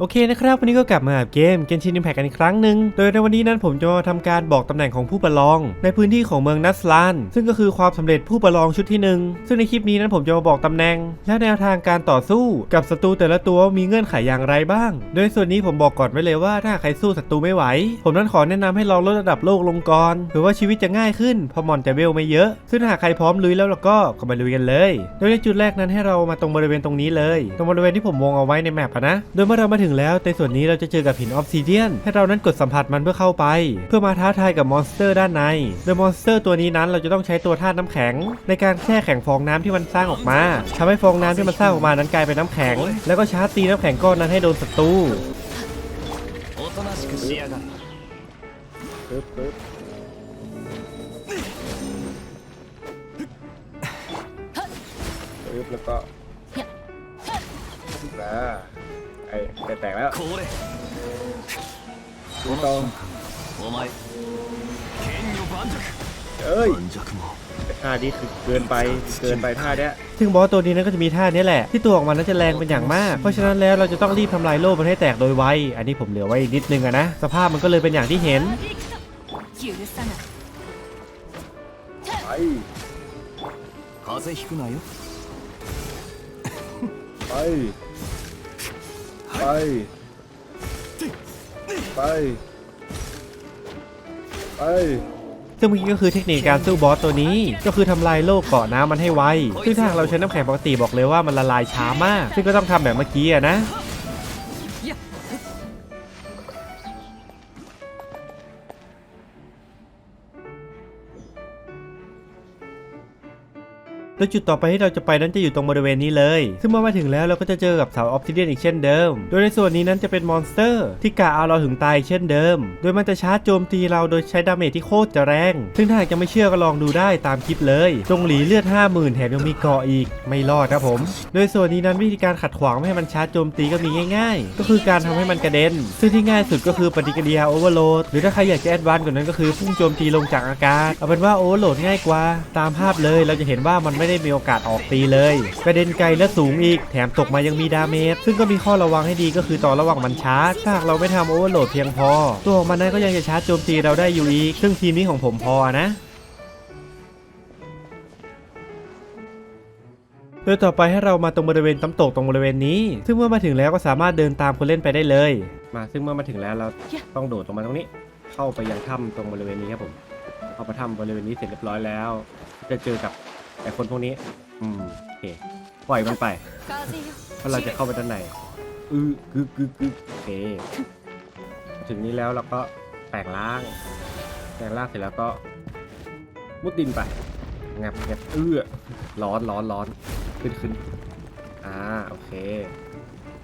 โอเคนะครับ วันนี้ก็กลับมากับเกมเกนชินอิมแพกกันอีกครั้งหนึ่งโดยในวันนี้นั้นผมจะมาทำการบอกตำแหน่งของผู้ประลอง ในพื้นที่ของเมืองนัสลาน ซึ่งก็คือความสำเร็จผู้ประลองชุดที่หนึ่งซึ่งในคลิปนี้นั้นผมจะมาบอกตำแหน่ง และแนวทางการต่อสู้กับศัตรูแต่ละตัวมีเงื่อนไขอย่างไรบ้าง โดยส่วนนี้ผมบอกก่อนไว้เลยว่าถ้าใครสู้ศัตรูไม่ไหว ผมนั้นขอแนะนำให้ลองลดระดับโลกลงก่อนหรือว่าชีวิตจะง่ายขึ้นเพราะมอนจะเวลไม่เยอะ ซึ่งหากใครพร้อมลุยแล้วเราก็ก็มาลุยกันเลย โดยในจุดแรกนั้นให้เรามาตรงบริเวณตรงนี้เลย ตรงบริเวณที่ผมวงเอาไว้ในแมปนะโดยเมื่อเรามาถึงถึแล้วในส่วนนี้เราจะเจอกับหินออฟซิเดียนให้เรานั้นกดสัมผัสมันเพื่อเข้าไป เพื่อมาท้าทายกับมอนสเตอร์ด้านในโดยมอนสเตอร์ตัวนี้นั้นเราจะต้องใช้ตัวธาตุน้ำแข็ง ในการแช่แข็งฟองน้ำที่มันสร้างออกมา ทำให้ฟองน้ำที่มันสร้างออกมานั้นกลายเป็นน้ำแข็ง แล้วก็ชาร์จตีน้ำแข็งก้อนนั้นให้โดนศัตรูแล้วก็นะ ไอ้แตกแล้วดูตรงเอ้ยท่านี้คือเกินไปเกินไปท่าเนี้ยซึ่งบอสตัวนี้นั้นก็จะมีท่านี้แหละ ที่ตัวออกมานนั้นจะแรงเป็นอย่างมาก เพราะฉะนั้นแล้วเราจะต้องรีบทำลายโลกมันให้แตกโดยไว อันนี้ผมเหลือไว้นิดนึงอะนะ สภาพมันก็เลยเป็นอย่างที่เห็นไปไป ไป ไป ไป ซึ่งเมื่อกี้ก็คือเทคนิคการสู้บอสตัวนี้ ก็คือทำลายโลกเกาะน้ำมันให้ไว ซึ่งถ้าหากเราใช้น้ำแข็งปกติบอกเลยว่ามันละลายช้ามาก ซึ่งก็ต้องทำแบบเมื่อกี้อะนะ โดยจุดต่อไปที่เราจะไปนั้นจะอยู่ตรงบริเวณนี้เลย ซึ่งเมื่อมาถึงแล้วเราก็จะเจอกับเสาออฟซิเดียนอีกเช่นเดิม โดยในส่วนนี้นั้นจะเป็นมอนสเตอร์ ที่กะเอาเราถึงตายเช่นเดิม โดยมันจะชาร์จโจมตีเราโดยใช้ดาเมจที่โคตรจะแรง ซึ่งถ้าหากยังไม่เชื่อก็ลองดูได้ตามคลิปเลยจงหลีเลือด 50,000แถมยังมีเกาะอีก ไม่รอดครับผม โดยส่วนนี้นั้นวิธีการขัดขวางไม่ให้มันชาร์จโจมตีก็มีง่าย ๆ ก็คือการทำให้มันกระเด็น ซึ่งที่ง่ายสุดก็คือปฏิกิริยาโอเวอร์โหลดหรือถ้าใครอยากจะแอดวานซ์กว่านั้นก็คือพุ่งโจมตีลงจากอากาศเอาเป็นว่าโอเวอร์โหลดง่ายกว่าตามภาพเลยเราจะเห็นว่ามันไม่ได้มีโอกาสออกตีเลย กระเด็นไกลและสูงอีก แถมตกมายังมีดาเมจ ซึ่งก็มีข้อระวังให้ดีก็คือตอนระหว่างมันชาร์จถ้าหากเราไม่ทำโอเวอร์โหลดเพียงพอ ตัวของมันนั้นก็ยังจะชาร์จโจมตีเราได้อยู่อีก ซึ่งทีมนี้ของผมพอนะโดยต่อไปให้เรามาตรงบริเวณน้ำตกตรงบริเวณนี้ ซึ่งเมื่อมาถึงแล้วก็สามารถเดินตามคนเล่นไปได้เลย มาซึ่งเมื่อมาถึงแล้วเราต้องโดดลงมาตรงนี้ เข้าไปยังถ้ำตรงบริเวณนี้ครับผม เข้าไปถ้ำบริเวณนี้เสร็จเรียบร้อยแล้ว จะเจอกับ ไอ้คนพวกนี้ อืมโอเคปล่อยมันไป風よเพราะเราจะเข้าไปด้านในอือกึกกึกกึกโอเค ถึงนี้แล้วเราก็แปลงร่าง แปลงร่างเสร็จแล้วก็ มุดดินไปงับงับเอื้อร้อนร้อนร้อนขึ้นขึ้นอ่าโอเค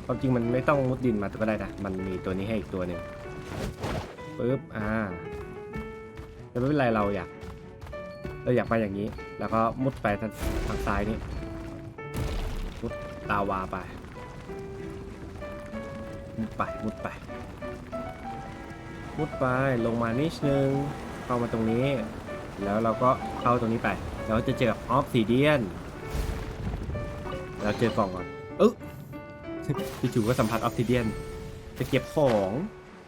ความจริงมันไม่ต้องมุดดินมาก็ได้นะมันมีตัวนี้ให้อีกตัวหนึ่งปึ๊บอ่าแต่ไม่เป็นไรเราอยาก เราอยากไปอย่างนี้ แล้วก็มุดไปทางทางซ้ายนี่มุดตาวาไปมุดไปมุดไปมุดไปลงมานิดนึงเข้ามาตรงนี้ แล้วเราก็เข้าตรงนี้ไป เราจะเจอกับออฟซิเดียนเราเจอกล่องก่อนเอ๊ะจู่ๆก็สัมผัสออฟซิเดียนจะเก็บของ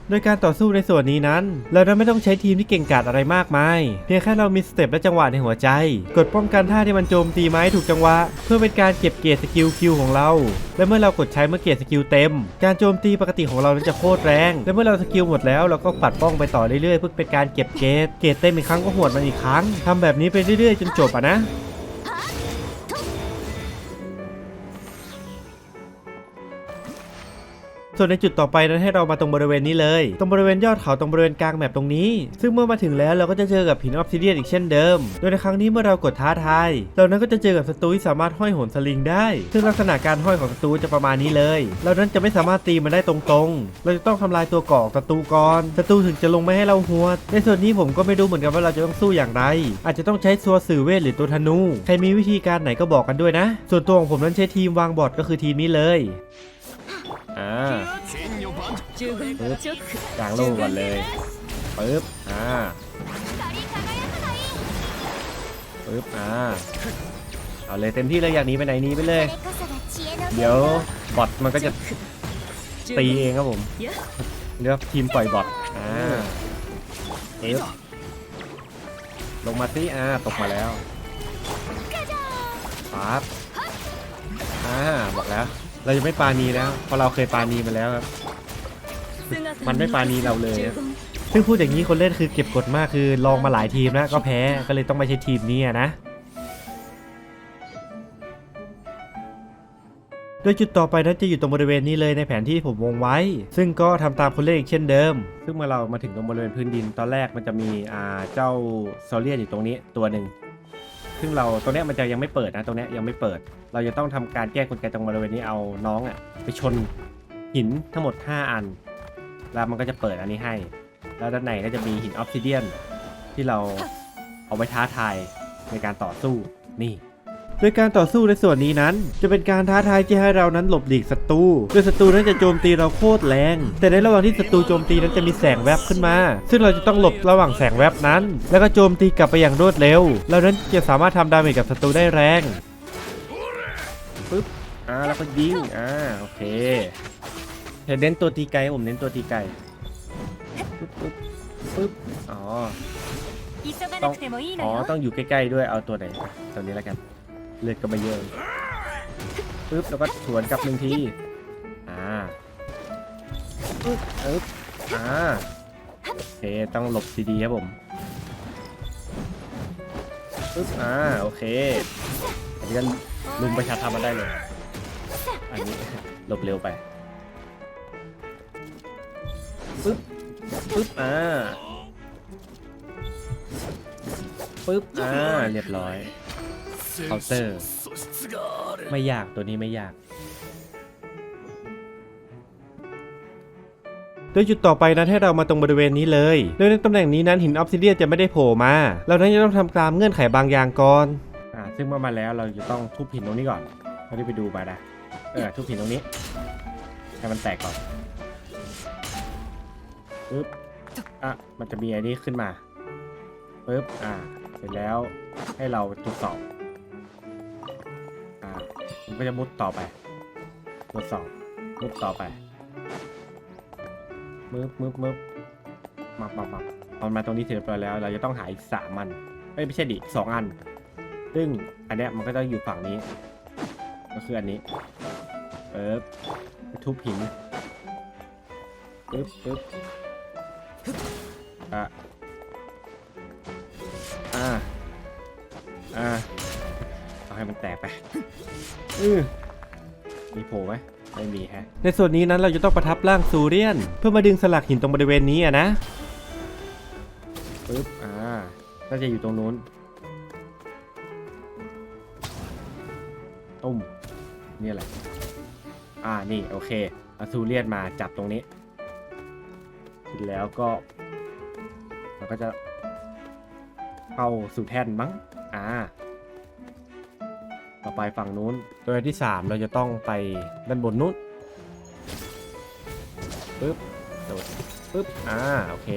โดยการต่อสู้ในส่วนนี้นั้น เรานั้นไม่ต้องใช้ทีมที่เก่งกาจอะไรมากมาย เพียงแค่เรามีสเต็ปและจังหวะในหัวใจ กดป้องกันท่าที่มันโจมตีไม้ถูกจังหวะ เพื่อเป็นการเก็บเกียรติสกิลคิวของเรา และเมื่อเรากดใช้เมื่อเกียรติสกิลเต็ม การโจมตีปกติของเรานั้นจะโคตรแรง และเมื่อเราสกิลหมดแล้วเราก็ปัดป้องไปต่อเรื่อยๆเพื่อเป็นการเก็บเกรดเกรดเต็มอีกครั้งก็หวดมันอีกครั้งทำแบบนี้ไปเรื่อยๆ จนจบอะนะ ส่วนในจุดต่อไปนั้นให้เรามาตรงบริเวณนี้เลย ตรงบริเวณยอดเขาตรงบริเวณกลางแมปตรงนี้ ซึ่งเมื่อมาถึงแล้วเราก็จะเจอกับหินออฟซิเดียนอีกเช่นเดิม โดยในครั้งนี้เมื่อเรากดท้าทายเรานั้นก็จะเจอกับศัตรูที่สามารถห้อยโหนสลิงได้ ซึ่งลักษณะการห้อยของศัตรูจะประมาณนี้เลย เรานั้นจะไม่สามารถตีมันได้ตรงๆ เราจะต้องทำลายตัวก่อศัตรูก่อนศัตรูถึงจะลงไม่ให้เราหัวดในส่วนนี้ผมก็ไม่รู้เหมือนกันว่าเราจะต้องสู้อย่างไร อาจจะต้องใช้ซัวสื่อเวทหรือตัวธนู ใครมีวิธีการไหนก็บอกกันด้วยนะ ส่วนตัวของผมนั้นใช้ทีมวางบอร์ดก็คือทีมนี้เลย อ่ากลางโล่ก่อนเลยปึ๊บอ่าปึ๊บอ่าเอาเลยเต็มที่เลยอยากหนีไปไหนหนีไปเลย เดี๋ยวบอทมันก็จะตีเองครับผมเลือกทีมปล่อยบอทอ่าเอฟลงมาสิอ่าตกมาแล้วปั๊บอ่าบอกแล้ว เราจะไม่ปาณีแล้วเพราะเราเคยปาณีมาแล้วครับ มันไม่ปาณีเราเลย ซึ่งพูดอย่างนี้คนเล่นคือเก็บกดมากคือลองมาหลายทีมนะก็แพ้ก็เลยต้องไปใช้ทีมนี้นะโดยจุดต่อไปนั้นจะอยู่ตรงบริเวณนี้เลยในแผนที่ผมวงไว้ ซึ่งก็ทำตามคนเล่นอีกเช่นเดิม ซึ่งเมื่อเรามาถึงตรงบริเวณพื้นดินตอนแรกมันจะมีอ่าเจ้าโซเลียนอยู่ตรงนี้ตัวหนึ่ง ซึ่งเราตรงเนี้ยมันจะยังไม่เปิดนะ ตรงเนี้ยยังไม่เปิด เราจะต้องทำการแก้กลไกตรงบริเวณนี้เอาน้องอะ่ะไปชนหินทั้งหมด 5 อัน แล้วมันก็จะเปิดอันนี้ให้ แล้วด้านในก็จะมีหินออฟซิเดียนที่เราเอาไว้ท้าทายในการต่อสู้นี่ โดยการต่อสู้ในส่วนนี้นั้น จะเป็นการท้าทายที่ให้เรานั้นหลบหลีกศัตรูโดยศัตรูนั้นจะโจมตีเราโคตรแรง แต่ในระหว่างที่ศัตรูโจมตีนั้นจะมีแสงแวบขึ้นมา ซึ่งเราจะต้องหลบระหว่างแสงแวบนั้น แล้วก็โจมตีกลับไปอย่างรวดเร็ว เรานั้นจะสามารถทำดาเมจกับศัตรูได้แรงปึ๊บอ่าแล้วก็ยิงอ่าโอเคเธอเน้นตัวตีไกลผมเน้นตัวตีไกลปึ๊บปึ๊บปึ๊บอ๋อต้องอ๋อต้องอยู่ใกล้ๆด้วยเอาตัวไหนตัวนี้แล้วกัน เลือดก็ไม่เยอะปึ๊บแล้วก็สวนกลับหนึ่งที อ่าปึ๊บปึ๊บอ่าโอเคต้องหลบดีๆครับผมปึ๊บอ่าโอเค อันนี้ก็ลุมประชาธรรมมาได้เลย อันนี้หลบเร็วไปปึ๊บปึ๊บอ่าปึ๊บอ่าเรียบร้อย คาน์เตอร์ ไม่ยากตัวนี้ไม่ยาก โดยจุดต่อไปนั้นให้เรามาตรงบริเวณนี้เลย โดยในตำแหน่งนี้นั้นหินออฟซิเดียนจะไม่ได้โผล่มา เรานั้นจะต้องทำตามเงื่อนไขบางอย่างก่อน อ่าซึ่งเมื่อมาแล้วเราจะต้องทุบหินตรงนี้ก่อนเราได้ไปดูไปนะเออทุบหินตรงนี้ให้มันแตกก่อนปึ๊บอะมันจะมีอันนี้ขึ้นมาปึ๊บอ่าเสร็จแล้วให้เราตรวจสอบ มันก็จะมุดต่อไปตรวจสอบมุดต่อไปมึบมึบมึบมามามาตอนมาตรงนี้เสร็จเรียบร้อยแล้ว เราจะต้องหาอีกสามอันเอ้ยไม่ใช่ดิสองอัน ซึ่งอันเนี้ยมันก็ต้องอยู่ฝั่งนี้ ก็คืออันนี้เปิบทุบหินปึ๊บปึ๊บอะอ่าอ่า ให้มันแตกไปอือมีโผล่ไหมไม่มีฮะ ในส่วนนี้นั้นเราจะต้องประทับร่างซูเรียน เพื่อมาดึงสลักหินตรงบริเวณนี้อะนะปึ๊บอ่าน่าจะอยู่ตรงนู้นตุ้มนี่แหละอ่านี่โอเคเอาซูเรียนมาจับตรงนี้เสร็จแล้วก็เราก็จะเข้าสู่แท่นมั้ง อ่า ต่อไปฝั่งนู้น ตัวที่3เราจะต้องไปด้านบนนู้นปึ๊บโดดปึ๊บอ่าโอเค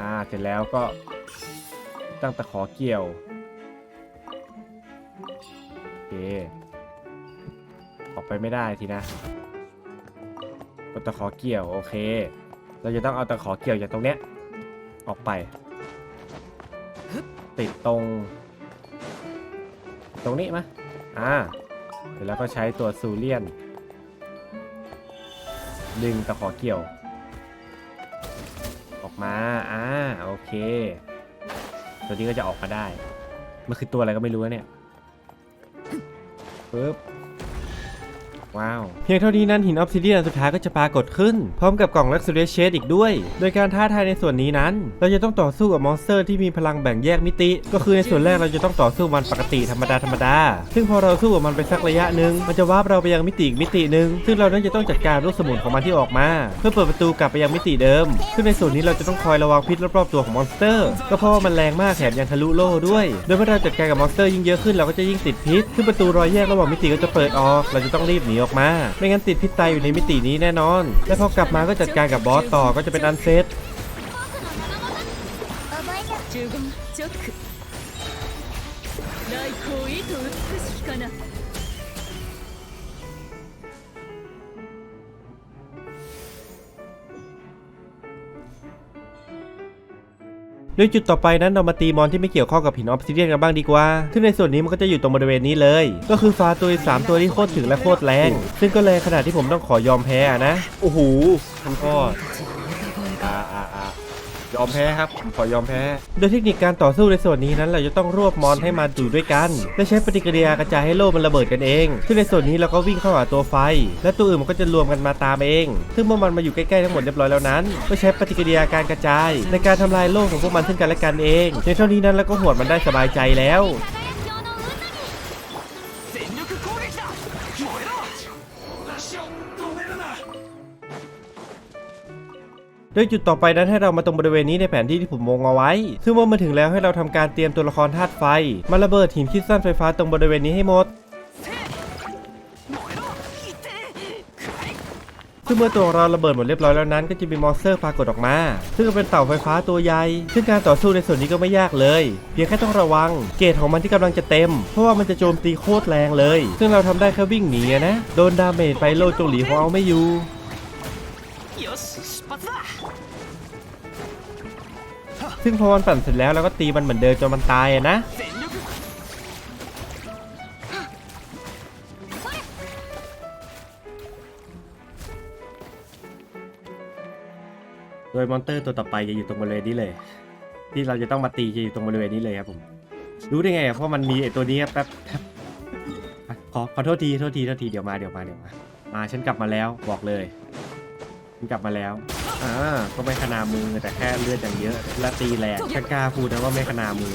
อ่าเสร็จแล้วก็ตั้งตะขอเกี่ยวโอเคออกไปไม่ได้ทีนะกดตะขอเกี่ยวโอเค เราจะต้องเอาตะขอเกี่ยวจากตรงเนี้ยออกไป ติดตรง ตรงนี้มะอ่าเสร็จแล้วก็ใช้ตัวซูเลียน ดึงตะขอเกี่ยว ออกมา อ่า โอเค ตัวนี้ก็จะออกมาได้ มันคือตัวอะไรก็ไม่รู้เนี่ยปึ๊บ ว้าว เพียงเท่านี้นั้นหินออฟซิเดียนสุดท้ายก็จะปรากฏขึ้น พร้อมกับกล่องลักซ์เรเชดอีกด้วย โดยการท้าทายในส่วนนี้นั้น เราจะต้องต่อสู้กับมอนสเตอร์ที่มีพลังแบ่งแยกมิติ ก็คือในส่วนแรกเราจะต้องต่อสู้มันปกติธรรมดาธรรมดา ซึ่งพอเราสู้กับมันไปสักระยะหนึ่งมันจะวาร์ปเราไปยังมิติอีกมิติหนึ่งซึ่งเรานั้นจะต้องจัดการลูกสมุนของมันที่ออกมา เพื่อเปิดประตูกลับไปยังมิติเดิม ซึ่งในส่วนนี้เราจะต้องคอยระวังพิษรอบๆตัวของมอนสเตอร์ ก็เพราะว่ามันแรงมากแถมยังทะลุโล่ด้วย โดยเมื่อเราจัดการกับมอนสเตอร์ยิ่งเยอะขึ้นเราก็จะยิ่งติดพิษซึ่งประตูรอยแยกระหว่างมิติก็จะเปิดออก เราจะต้องรีบหนีออกมา ไม่งั้นติดพิษตายอยู่ในมิตินี้แน่นอน และพอกลับมาก็จัดการกับบอสต่อก็จะเป็นอันเซต ดยจุดต่อไปนั้นเรามาตีมอนที่ไม่เกี่ยวข้องกับหินออฟซิเดียนกันบ้างดีกว่า ซึ่งในส่วนนี้มันก็จะอยู่ตรงบริเวณนี้เลย ก็คือฟ้าตัวสามตัวที่โคตรถึงและโคตรแรง ซึ่งก็เลยขนาดที่ผมต้องขอยอมแพ้อะนะ โอ้โหท่านพ่ออ่าอ่าอ่าย อมแพ้ครับผมขอยอมแพ้ โดยเทคนิคการต่อสู้ในส่วนนี้นั้นเราจะต้องรวบมอนให้มาอยู่ด้วยกัน และใช้ปฏิกิริยากระจายให้โล่มันระเบิดกันเอง ซึ่งในส่วนนี้เราก็วิ่งเข้าหาตัวไฟ และตัวอื่นมันก็จะรวมกันมาตามเอง ซึ่งเมื่อมันมาอยู่ใกล้ๆทั้งหมดเรียบร้อยแล้วนั้นก็ใช้ปฏิกิริยาการกระจาย ในการทำลายโล่ของพวกมันซึ่งกันและกันเอง ในเท่านี้นั้นเราก็หวดมันได้สบายใจแล้ว โดยจุดต่อไปนั้นให้เรามาตรงบริเวณนี้ในแผนที่ที่ผมวงเอาไว้ ซึ่งเมื่อมาถึงแล้วให้เราทำการเตรียมตัวละครธาตุไฟ มาระเบิดหินคิดสั้นไฟฟ้าตรงบริเวณนี้ให้หมดซึ่งเมื่อตัวเราระเบิดหมดเรียบร้อยแล้วนั้นก็จะมีมอนสเตอร์ปรากฏออกมา ซึ่งเป็นเต่าไฟฟ้าตัวใหญ่ ซึ่งการต่อสู้ในส่วนนี้ก็ไม่ยากเลย เพียงแค่ต้องระวัง เกรดของมันที่กำลังจะเต็ม เพราะว่ามันจะโจมตีโคตรแรงเลย ซึ่งเราทำได้แค่วิ่งหนีนะ โดนดาเมจไปโลจงหลีของเอาไม่อยู่ ซึ่งพอมันปั่นเสร็จแล้วเราก็ตีมันเหมือนเดิมจนมันตายนะโดยมอนเตอร์ตัวต่อไปจะอยู่ตรงบริเวณนี้เลย ที่เราจะต้องมาตีจะอยู่ตรงบริเวณนี้เลยครับผม รู้ได้ไงเพราะมันมีไอตัวนี้แป๊บแป๊บขอขอโทษทีโทษทีโทษทีเดี๋ยวมาเดี๋ยวมาเดี๋ยวมามาฉันกลับมาแล้วบอกเลยฉันกลับมาแล้ว อ่าก็ไม่ขนามือแต่แค่เลือดอย่างเยอะ และตีแรงถ้ากล้าพูดนะว่าไม่ขนามือ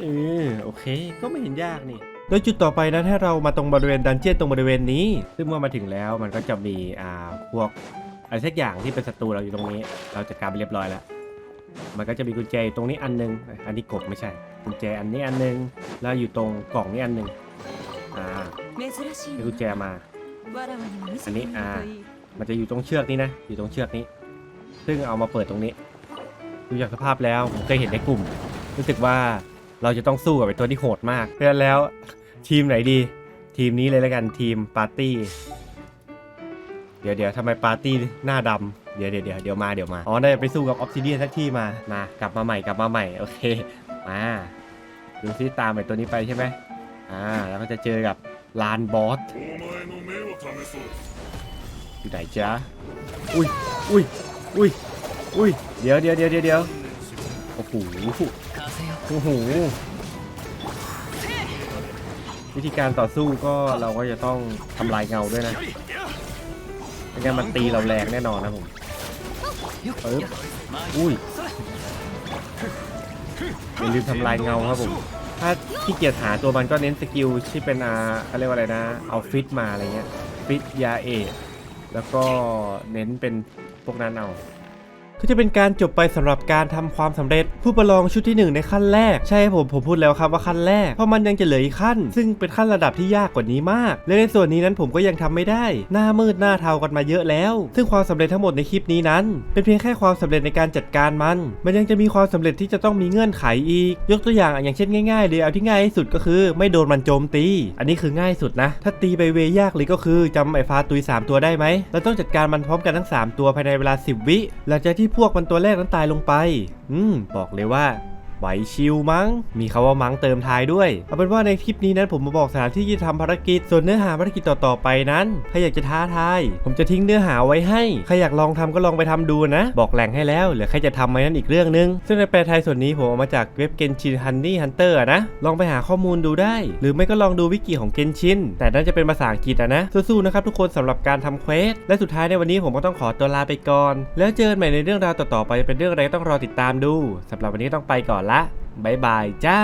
เออโอเค ก็ไม่เห็นยากนี่โดยจุดต่อไปนั้นให้เรามาตรงบริเวณดันเจี้ยนตรงบริเวณนี้ ซึ่งเมื่อมาถึงแล้วมันก็จะมีอ่าพวกอะไรสักอย่างที่เป็นศัตรูเราอยู่ตรงนี้ เราจะดการไปเรียบร้อยแล้ว มันก็จะมีกุญแจอยู่ตรงนี้อันนึง อันนี้กบไม่ใช่ กุญแจอันนี้อันนึง แล้วอยู่ตรงกล่องนี้อันนึง อ่า 珍しい มี わ กุญแจมา わらわにも見せてอันนี้ みる อ่า といい มันจะอยู่ตรงเชือกนี้นะ อยู่ตรงเชือกนี้ ซึ่งเอามาเปิดตรงนี้ ดูจากสภาพแล้วผมเคยเห็นในกลุ่ม รู้สึกว่าเราจะต้องสู้กับไอ้ตัวที่โหดมากเพราะฉะนั้นแล้วทีมไหนดี ทีมนี้เลยแล้วกันทีมปาร์ตี้ เดี๋ยวเดี๋ยวทำไมปาร์ตี้หน้าดำเดี๋ยวเดี๋ยวเดี๋ยวเดี๋ยวมาเดี๋ยวมา อ๋อได้ไปสู้กับออฟซิเดียนสักที่มา มา กลับมาใหม่กลับมาใหม่ โอเค มา ดูซิตามไอ้ตัวนี้ไปใช่ไหม ่าแล้วก็จะเจอกับลานบอสอยู่ไหนจ๊ะอุ้ยอุ้ยอุ้ยอุ้ยเดี๋ยวเดี๋ยวเดี๋ยวเดี๋ยวโอ้โหโอ้โหวิธีการต่อสู้ก็เราก็จะต้องทำลายเงาด้วยนะไม่งั้นมันตีเราแรงแน่นอนนะผมเอออุ้ยอย่าลืมทำลายเงาครับผม ถ้า ขี้เกียจหาตัวมันก็เน้นสกิลที่เป็นอ่าเขาเรียกว่าอะไรนะ เอาฟิตมาอะไรเงี้ย ฟิตยาเอกแล้วก็เน้นเป็นพวกนั้นเอา ก็จะเป็นการจบไปสำหรับการทำความสำเร็จ ผู้ประลองชุดที่หนึ่งในขั้นแรก ใช่ผมผมพูดแล้วครับว่าขั้นแรกเพราะมันยังจะเหลืออีกขั้น ซึ่งเป็นขั้นระดับที่ยากกว่านี้มาก และในส่วนนี้นั้นผมก็ยังทำไม่ได้ หน้ามืดหน้าเทากันมาเยอะแล้ว ซึ่งความสำเร็จทั้งหมดในคลิปนี้นั้น เป็นเพียงแค่ความสำเร็จในการจัดการมัน มันยังจะมีความสำเร็จที่จะต้องมีเงื่อนไขอีก ยกตัวอย่างอย่างเช่นง่ายๆเลยเอาที่ง่ายที่สุดก็คือ ไม่โดนมันโจมตี อันนี้คือง่ายสุดนะ ถ้าตีไปเวยากเลยก็คือจำไอ้ฟ้าตุยสามตัวได้ไหมเราต้องจัดการมันพร้อมกันทั้งสามตัวภายในเวลา 10 วิหลังจากที่พวกมันตัวแรกนั้นตายลงไป อืม บอกเลยว่า ไหวชิลมั้ง มีคาว่ามั้งเติมท้ายด้วย เอาเป็นว่าในคลิปนี้นั้นผมมาบอกสถานที่ที่ทำภารกิจ ส่วนเนื้อหาภารกิจต่อๆไปนั้น ใครอยากจะท้าทาย ผมจะทิ้งเนื้อหาไว้ให้ ใครอยากลองทำก็ลองไปทำดูนะ บอกแหล่งให้แล้ว เหลือใครจะทำไหมนั่นอีกเรื่องนึง ซึ่งในแปลไทยส่วนนี้ผมเอามาจากเว็บเกนชินฮันนี่ฮันเตอร์นะ ลองไปหาข้อมูลดูได้ หรือไม่ก็ลองดูวิกิของเกนชิน แต่น่าจะเป็นภาษาอังกฤษอะนะ สู้ๆนะครับทุกคนสำหรับการทำเควส และสุดท้ายในวันนี้ผมก็ต้องขอตัวลาไปก่อน แล้วเจอกันใหม่ในเรื่องราวต่อๆไปเป็นเรื่องอะไรต้องรอติดตามดูสำหรับวันนี้ต้องไปก่อนละบายบายจ้า